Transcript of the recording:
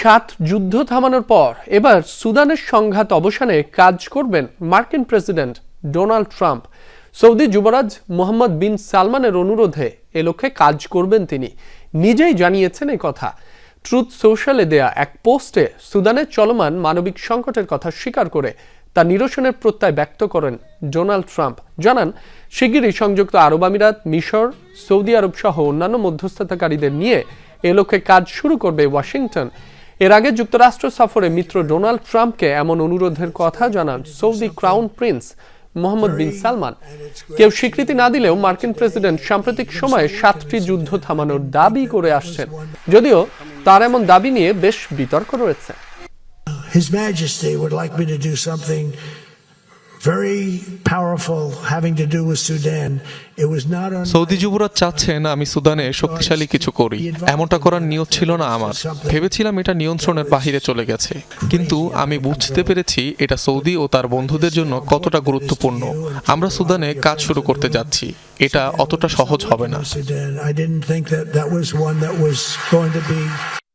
সাত যুদ্ধ থামানোর পর এবার সুদানের সংঘাত অবসানে কাজ করবেন মার্কিন প্রেসিডেন্ট ডোনাল্ড ট্রাম্প। সৌদি যুবরাজ মোহাম্মদ বিন সালমানের অনুরোধে এ লক্ষ্যে কাজ করবেন তিনি। নিজেই জানিয়েছেন এই কথা। ট্রুথ সোশ্যালে দেয়া এক পোস্টে সুদানের চলমান মানবিক সংকটের কথা স্বীকার করে তা নিরসনের প্রত্যয় ব্যক্ত করেন ডোনাল্ড ট্রাম্প। জানান, শিগগিরই সংযুক্ত আরব আমিরাত, মিশর, সৌদি আরব সহ অন্যান্য মধ্যস্থতাকারীদের নিয়ে এ লক্ষ্যে কাজ শুরু করবে ওয়াশিংটন। এর আগে যুক্তরাষ্ট্র সফরে মিত্র ডোনাল্ড ট্রাম্পকে এমন অনুরোধের কথা জানান Saudi crown prince Mohammed bin Salman. কেউ স্বীকৃতি না দিলেও মার্কিন প্রেসিডেন্ট সাম্প্রতিক সময়ে সাতটি যুদ্ধ থামানোর দাবি করে আসছেন। যদিও তার এমন দাবি নিয়ে বেশ বিতর্ক রয়েছে। His Majesty would like me to do something very powerful having to do with Sudan. It was not on Saudi যুবরাজ চাচ্ছেন আমি সুদানে শক্তিশালী কিছু করি। এমনটা করার নিয়ত ছিল না আমার। ভেবেছিলাম এটা নিয়ন্ত্রণের বাহিরে চলে গেছে। কিন্তু আমি বুঝতে পেরেছি এটা সৌদি ও তার বন্ধুদের জন্য কতটা গুরুত্বপূর্ণ। আমরা সুদানে কাজ শুরু করতে যাচ্ছি। এটা অতটা সহজ হবে না।